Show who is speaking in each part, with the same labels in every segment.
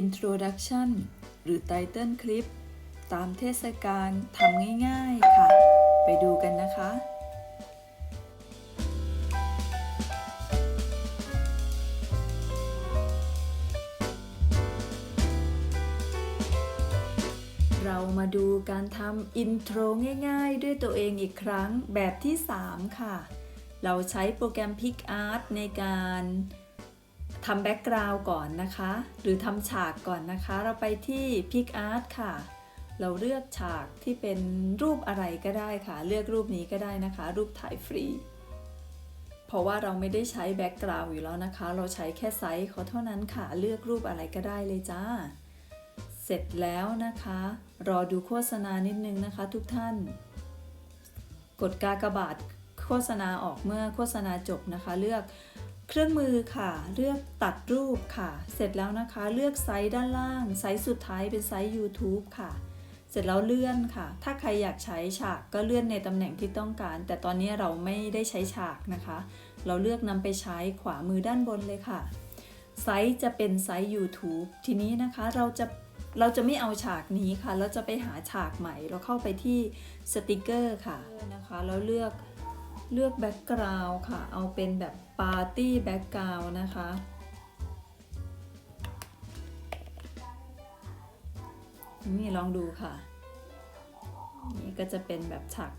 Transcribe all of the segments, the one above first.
Speaker 1: Introduction หรือ Title Clip ตามเทศกาลทำง่าย ๆ ค่ะ ไปดูกันนะคะเรามาดูการทำอินโทรง่ายๆ ด้วยตัวเองอีกครั้งแบบที่ 3 ค่ะ เราใช้โปรแกรม PicArt ในการ ทำแบ็กกราวด์ก่อนนะคะ หรือทำฉากก่อนนะคะ เราไปที่ PicArt ค่ะ เราเลือกฉากที่เป็นรูปอะไรก็ได้ค่ะ เลือกรูปนี้ก็ได้นะคะ รูปถ่ายฟรี เพราะว่าเราไม่ได้ใช้แบ็กกราวด์อยู่แล้วนะคะ เราใช้แค่ไซส์เขาเท่านั้นค่ะ เลือกรูปอะไรก็ได้เลยจ้า เสร็จแล้วนะคะ รอดูโฆษณานิดนึงนะคะ ทุกท่าน กดกากบาทโฆษณาออกเมื่อโฆษณาจบนะคะ เลือก เครื่องมือค่ะ เลือกตัดรูปค่ะ เสร็จแล้วนะคะ เลือกไซส์ด้านล่าง ไซส์สุดท้ายเป็นไซส์ YouTube ค่ะ เสร็จแล้วเลื่อนค่ะ ถ้าใครอยากใช้ฉากก็เลื่อนในตำแหน่งที่ต้องการ แต่ตอนนี้เราไม่ได้ใช้ฉากนะคะ เราเลือกนำไปใช้ขวามือด้านบนเลยค่ะ ไซส์จะเป็นไซส์ YouTube ทีนี้นะคะเราจะเราจะไม่เอาฉากนี้ค่ะ เราจะไปหาฉากใหม่ เราเข้าไปที่สติกเกอร์ค่ะนะคะ แล้วเลือก เลือกแบ็กกราวด์ค่ะ เอาเป็นแบบปาร์ตี้แบ็กกราวด์นะคะ นี่ลองดูค่ะ นี่ก็จะเป็นแบบฉาก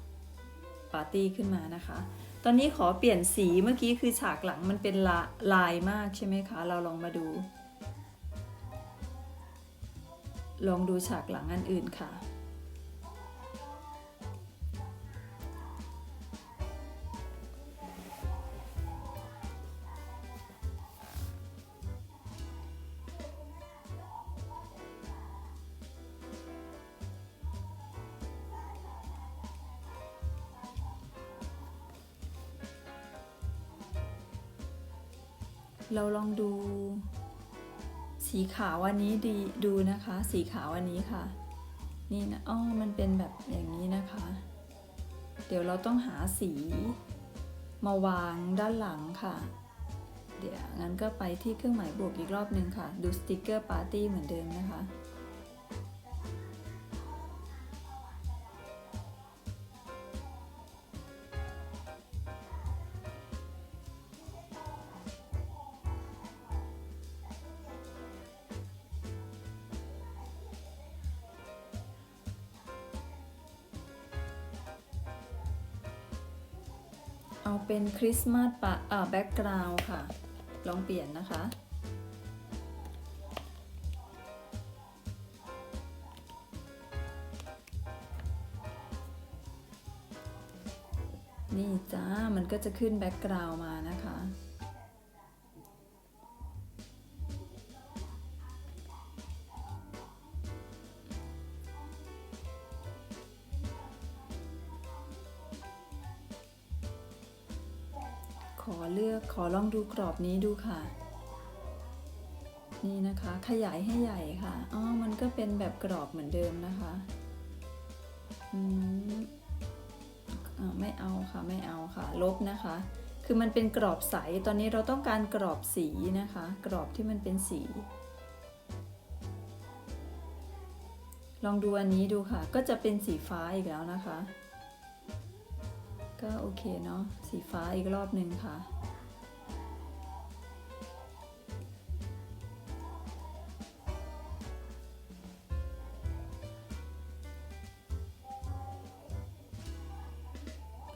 Speaker 1: ปาร์ตี้ขึ้นมานะคะ ตอนนี้ขอเปลี่ยนสีเมื่อกี้คือฉากหลังมันเป็นลาลายมากใช่ไหมคะ เราลองมาดู ลองดูฉากหลังอันอื่นค่ะ เราลองดู สีขาวอันนี้ดีดูนะคะ สีขาวอันนี้ค่ะ นี่นะอ๋อมันเป็นแบบอย่างนี้นะคะ เดี๋ยวเราต้องหาสี มาวางด้านหลังค่ะ เดี๋ยวงั้นก็ไปที่เครื่องหมายบวกอีกรอบหนึ่งค่ะ ดูสติกเกอร์ปาร์ตี้เหมือนเดิมนะคะ เอาเป็นคริสต์มาสปะอ่าแบ็กกราวด์ค่ะ ลองเปลี่ยนนะคะ นี่จ้า มันก็จะขึ้นแบ็กกราวด์มานะคะ ขอลองดูกรอบนี้ดูค่ะ นี่นะคะ ขยายให้ใหญ่ค่ะอ๋อมันก็เป็นแบบกรอบเหมือนเดิมนะคะอืมอ่าไม่เอาค่ะไม่เอาค่ะ ลบนะคะ คือมันเป็นกรอบใสตอนนี้เราต้องการกรอบสีนะคะ กรอบที่มันเป็นสี ลองดูอันนี้ดูค่ะ ก็จะเป็นสีฟ้าอีกแล้วนะคะ ก็โอเคเนาะสีฟ้าอีกรอบหนึ่งค่ะ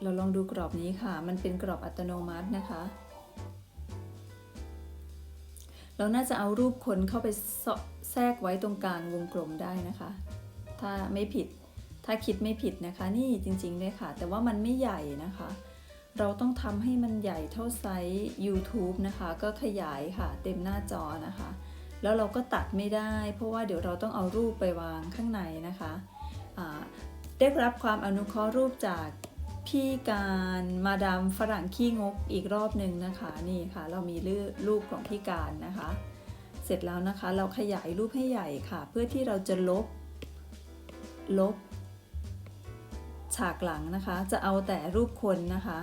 Speaker 1: เราลองดูกรอบนี้ค่ะ มันเป็นกรอบอัตโนมัตินะคะ เราน่าจะเอารูปคนเข้าไปแทรกไว้ตรงกลางวงกลมได้นะคะ ถ้าไม่ผิด ถ้าคิดไม่ผิดนะคะ นี่จริงๆเลยค่ะ แต่ว่ามันไม่ใหญ่นะคะ เราต้องทำให้มันใหญ่เท่าไซส์ YouTube นะคะ ก็ขยายค่ะเต็มหน้าจอนะคะ แล้วเราก็ตัดไม่ได้ เพราะว่าเดี๋ยวเราต้องเอารูปไปวางข้างในนะคะได้รับความอนุเคราะห์รูปจาก พี่การมาดามฝรั่งขี้งกอีกรอบหนึ่งนะคะนี่ค่ะ เรามีรูปของพี่การนะคะ เสร็จแล้วนะคะ เราขยายรูปให้ใหญ่ค่ะ เพื่อที่เราจะลบ ลบ ฉากหลังนะคะ จะเอาแต่รูปคนนะคะ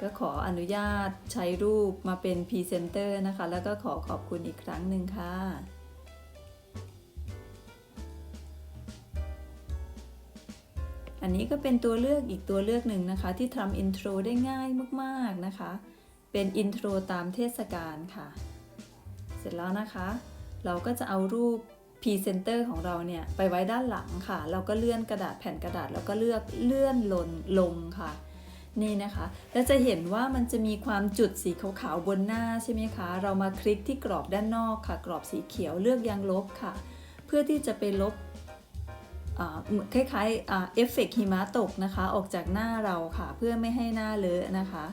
Speaker 1: ก็ขออนุญาตใช้รูปมาเป็นพรีเซนเตอร์นะคะ แล้วก็ขอขอบคุณอีกครั้งหนึ่งค่ะ อันนี้ก็เป็นตัวเลือกอีกตัวเลือกหนึ่งนะคะ ที่ทำอินโทรได้ง่ายมากๆนะคะ เป็นอินโทรตามเทศกาลค่ะ เสร็จแล้วนะคะ เราก็จะเอารูปพรีเซนเตอร์ของเราเนี่ยไปไว้ด้านหลังค่ะ เราก็เลื่อนกระดาษแผ่นกระดาษ แล้วก็เลือกเลื่อนลนลงค่ะ นี่นะคะ แล้วจะเห็นว่ามันจะมีความจุดสีขาวๆบนหน้าใช่ไหมคะ เรามาคลิกที่กรอบด้านนอกค่ะ กรอบสีเขียวเลือกยังลบค่ะ เพื่อที่จะไปลบ คล้ายๆเอฟเฟกต์หิมะตกนะคะ ออกจากหน้าเราค่ะ เพื่อไม่ให้หน้าเลอะนะคะ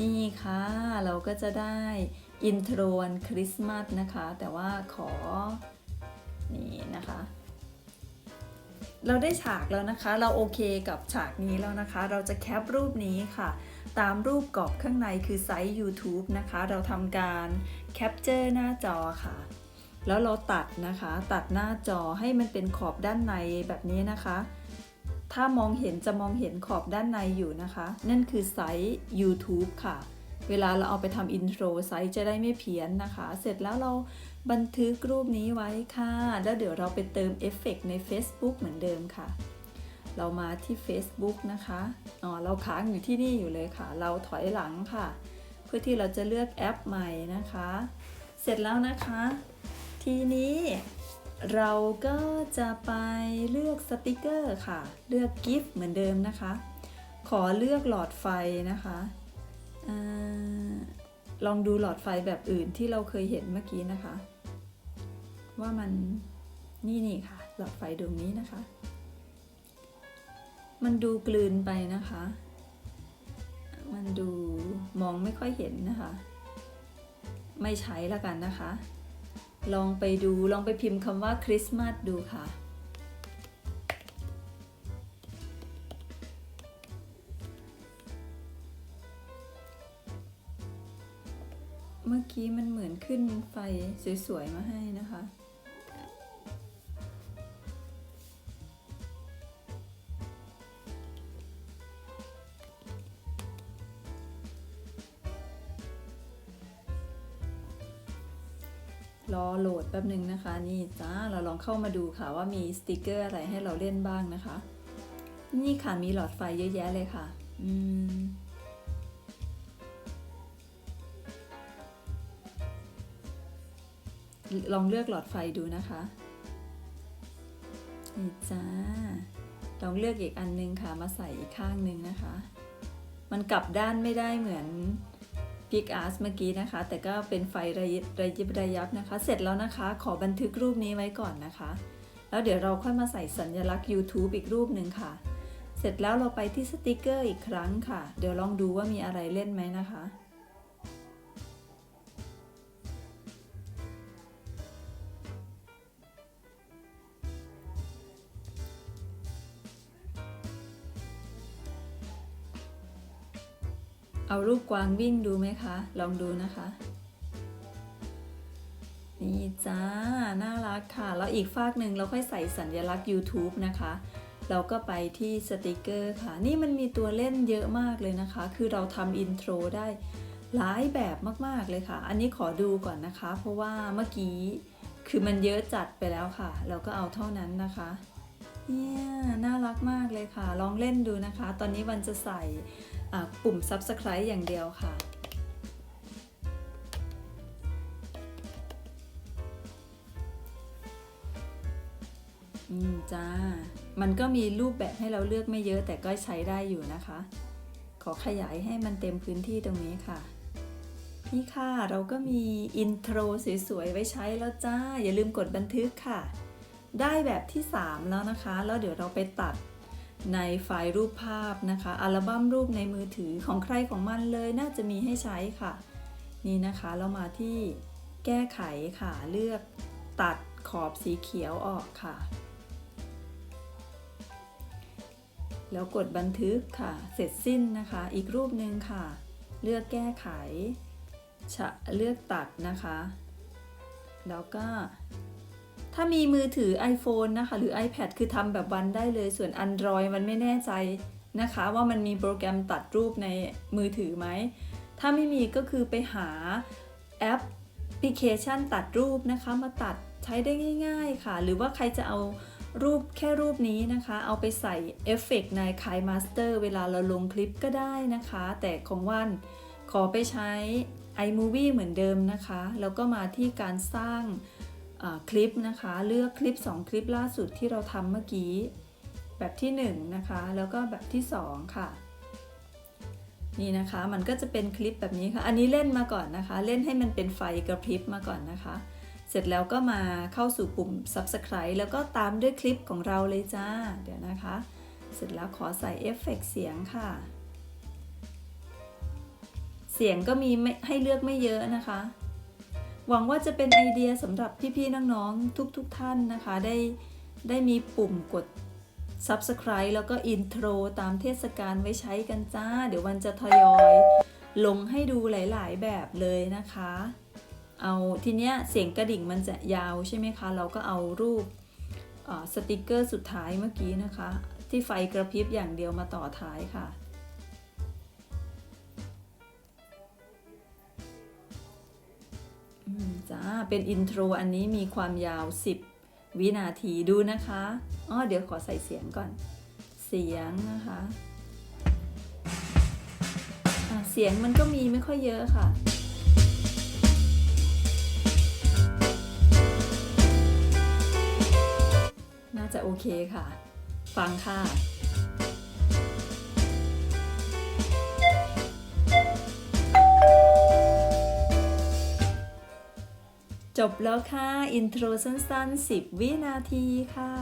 Speaker 1: นี่ค่ะ เราก็จะได้อินโทรวันคริสต์มาสนะคะ แต่ว่าขอ นี่นะคะ เราได้ฉากแล้วนะคะ เราโอเคกับฉากนี้แล้วนะคะ เราจะแคปรูปนี้ค่ะ ตามรูปกรอบข้างในคือไซส์ YouTube นะคะ เราทำการแคปเจอร์หน้าจอค่ะ แล้วเราตัดนะคะ ตัดหน้าจอให้มันเป็นขอบด้านในแบบนี้นะคะ ถ้ามองเห็นจะมองเห็นขอบด้านในอยู่นะคะ นั่นคือไซส์ YouTube ค่ะ เวลาเราเอาไปทำอินโทรไซส์จะได้ไม่เพี้ยนนะคะ เสร็จแล้วเราบันทึกรูปนี้ไว้ค่ะ แล้วเดี๋ยวเราไปเติมเอฟเฟกต์ใน Facebook เหมือนเดิมค่ะ เรามาที่ Facebook นะคะอ๋อเราค้างอยู่ที่นี่อยู่เลยค่ะ เราถอยหลังค่ะ เพื่อที่เราจะเลือกแอปใหม่นะคะ เสร็จแล้วนะคะ ทีนี้เราก็จะไปเลือกสติกเกอร์ค่ะ เลือกกิฟต์เหมือนเดิมนะคะ ขอเลือกหลอดไฟนะคะอลองดูหลอดไฟแบบอื่นที่เราเคยเห็นเมื่อกี้นะคะ ว่ามันนี่นี่ค่ะ หลอดไฟดวงนี้นะคะ มันดูกลืนไปนะคะ มันดูมองไม่ค่อยเห็นนะคะ ไม่ใช้ละกันนะคะ ลองไปดูลองไปพิมพ์คำว่าคริสต์มาสดูค่ะ เมื่อกี้มันเหมือนขึ้นไฟสวยๆมาให้นะคะ รอโหลดแป๊บหนึ่งนะคะ นี่จ้าเราลองเข้ามาดูค่ะว่ามีสติกเกอร์อะไรให้เราเล่นบ้างนะคะ นี่ค่ะมีหลอดไฟเยอะแยะเลยค่ะอืมลองเลือกหลอดไฟดูนะคะนี่จ้า ลองเลือกอีกอันนึงค่ะมาใส่อีกข้างหนึ่งนะคะ มันกลับด้านไม่ได้เหมือน พิกอาร์ตเมื่อกี้นะคะ แต่ก็เป็นไฟระยิบระยิบระยับนะคะ เสร็จแล้วนะคะ ขอบันทึกรูปนี้ไว้ก่อนนะคะ แล้วเดี๋ยวเราค่อยมาใส่สัญลักษณ์ YouTube อีกรูปหนึ่งค่ะ เสร็จแล้วเราไปที่สติกเกอร์อีกครั้งค่ะ เดี๋ยวลองดูว่ามีอะไรเล่นไหมนะคะ เอารูปกวางวิ่งดูไหมคะ ลองดูนะคะ นี่จ้า น่ารักค่ะ แล้วอีกฝากหนึ่งเราค่อยใส่สัญลักษณ์ YouTube นะคะ เราก็ไปที่สติกเกอร์ค่ะ นี่มันมีตัวเล่นเยอะมากเลยนะคะ คือเราทำอินโทรได้หลายแบบมาก ๆ เลยค่ะ อันนี้ขอดูก่อนนะคะ เพราะว่าเมื่อกี้คือมันเยอะจัดไปแล้วค่ะ เราก็เอาเท่านั้นนะคะ เนี่ยน่ารักมากเลยค่ะ ลองเล่นดูนะคะ ตอนนี้วันจะใส่ปุ่ม subscribe อย่างเดียวค่ะ อืมจ้า มันก็มีรูปแบบให้เราเลือกไม่เยอะแต่ก็ใช้ได้อยู่นะคะ ขอขยายให้มันเต็มพื้นที่ตรงนี้ค่ะนี่ค่ะ เราก็มีอินโทรสวยๆ ไว้ใช้แล้วจ้า อย่าลืมกดบันทึกค่ะ ได้แบบที่ 3 แล้วนะคะ แล้วเดี๋ยวเราไปตัดในไฟล์รูปภาพนะคะ อัลบั้มรูปในมือถือของใครของมันเลยน่าจะมีให้ใช้ค่ะ นี่นะคะเรามาที่แก้ไขค่ะ เลือกตัดขอบสีเขียวออกค่ะ แล้วกดบันทึกค่ะ เสร็จสิ้นนะคะ อีกรูปหนึ่งค่ะ เลือกแก้ไขชะเลือกตัดนะคะ แล้วก็ ถ้ามีมือถือ iPhone นะคะ หรือ iPad คือทำแบบวันได้เลย ส่วน Android มันไม่แน่ใจนะคะ ว่ามันมีโปรแกรมตัดรูปในมือถือไหม ถ้าไม่มีก็คือไปหาแอปพลิเคชันตัดรูปนะคะ มาตัดใช้ได้ง่ายๆค่ะ หรือว่าใครจะเอารูปแค่รูปนี้นะคะ เอาไปใส่เอฟเฟกใน k i Master เวลาเราลงคลิปก็ได้นะคะ แต่ของว่านขอไปใช้ iMovie เหมือนเดิมนะคะ แล้วก็มาที่การสร้าง คลิปนะคะ เลือกคลิป 2 คลิปล่าสุดที่เราทำเมื่อกี้ แบบที่ 1 นะคะ แล้วก็แบบที่ 2 ค่ะ นี่นะคะมันก็จะเป็นคลิปแบบนี้ค่ะ อันนี้เล่นมาก่อนนะคะ เล่นให้มันเป็นไฟกระพริบมาก่อนนะคะ เสร็จแล้วก็มาเข้าสู่ปุ่ม subscribe แล้วก็ตามด้วยคลิปของเราเลยจ้า เดี๋ยวนะคะ เสร็จแล้วขอใส่เอฟเฟกต์เสียงค่ะ เสียงก็มีไม่ให้เลือกไม่เยอะนะคะ หวังว่าจะเป็นไอเดียสำหรับพี่ๆน้องๆทุกๆทท่านนะคะ ได้ได้มีปุ่มกด Subscribe แล้วก็ Intro ตามเทศกาลไว้ใช้กันจ้า เดี๋ยววันจะทยอย ลงให้ดูหลายๆแบบเลยนะคะ เอาทีเนี้ยเสียงกระดิ่งมันจะยาวใช่ไหมคะ เราก็เอารูปสติกเกอร์สุดท้ายเมื่อกี้นะคะ ที่ไฟกระพริบอย่างเดียวมาต่อท้ายค่ะ จ้า เป็นอินโทรอันนี้มีความยาว 10 วินาทีดูนะคะอ๋อเดี๋ยวขอใส่เสียงก่อน เสียงนะคะะเสียงมันก็มีไม่ค่อยเยอะค่ะน่าจะโอเคค่ะ ฟังค่ะ บแล้วค่ะ อินโทรสั้นๆ 10 วินาทีค่ะ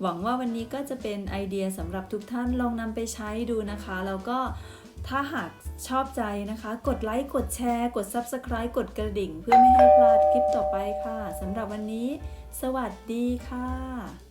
Speaker 1: หวังว่าวันนี้ก็จะเป็นไอเดียสำหรับทุกท่านลองนำไปใช้ดูนะคะ แล้วก็ถ้าหากชอบใจนะคะ กดไลค์ กดแชร์ กด Subscribe กดกระดิ่ง เพื่อไม่ให้พลาดคลิปต่อไปค่ะสำหรับวันนี้ สวัสดีค่ะ